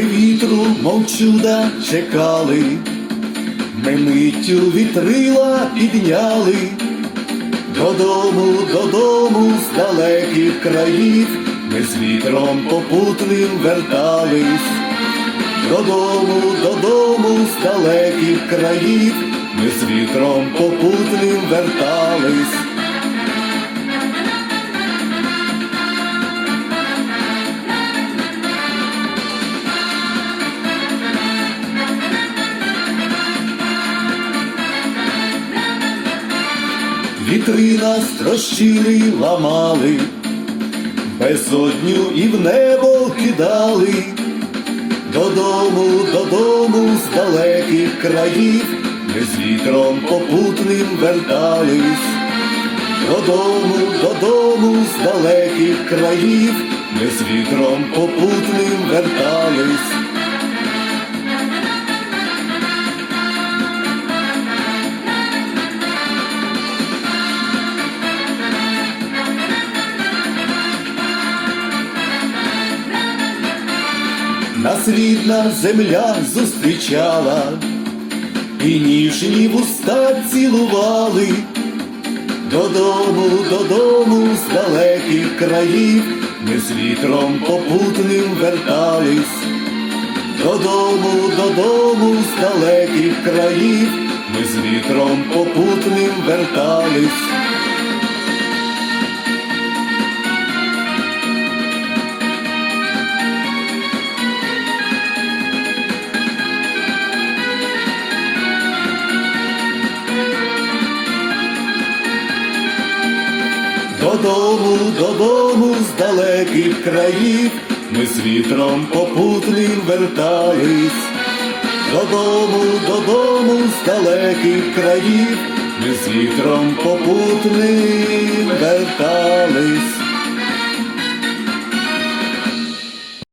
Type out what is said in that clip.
вітру, мов чуда, чекали, ми миттю вітрила підняли, додому, додому з далеких країв, ми з вітром попутним вертались, додому, додому з далеких країв, ми з вітром попутним вертались. Вітри нас трощили, ламали, безодню і в небо кидали, додому, додому з далеких країв, ми з вітром попутним вертались, додому, додому з далеких країв, ми з вітром попутним вертались. Нас рідна земля зустрічала, і ніжні вуста цілували, додому, додому з далеких країв, ми з вітром попутним вертались, додому, додому з далеких країв, ми з вітром попутним вертались. Додому, додому з далеких країв, ми з вітром попутним вертались, додому, додому з далеких країв, ми з вітром попутним вертались.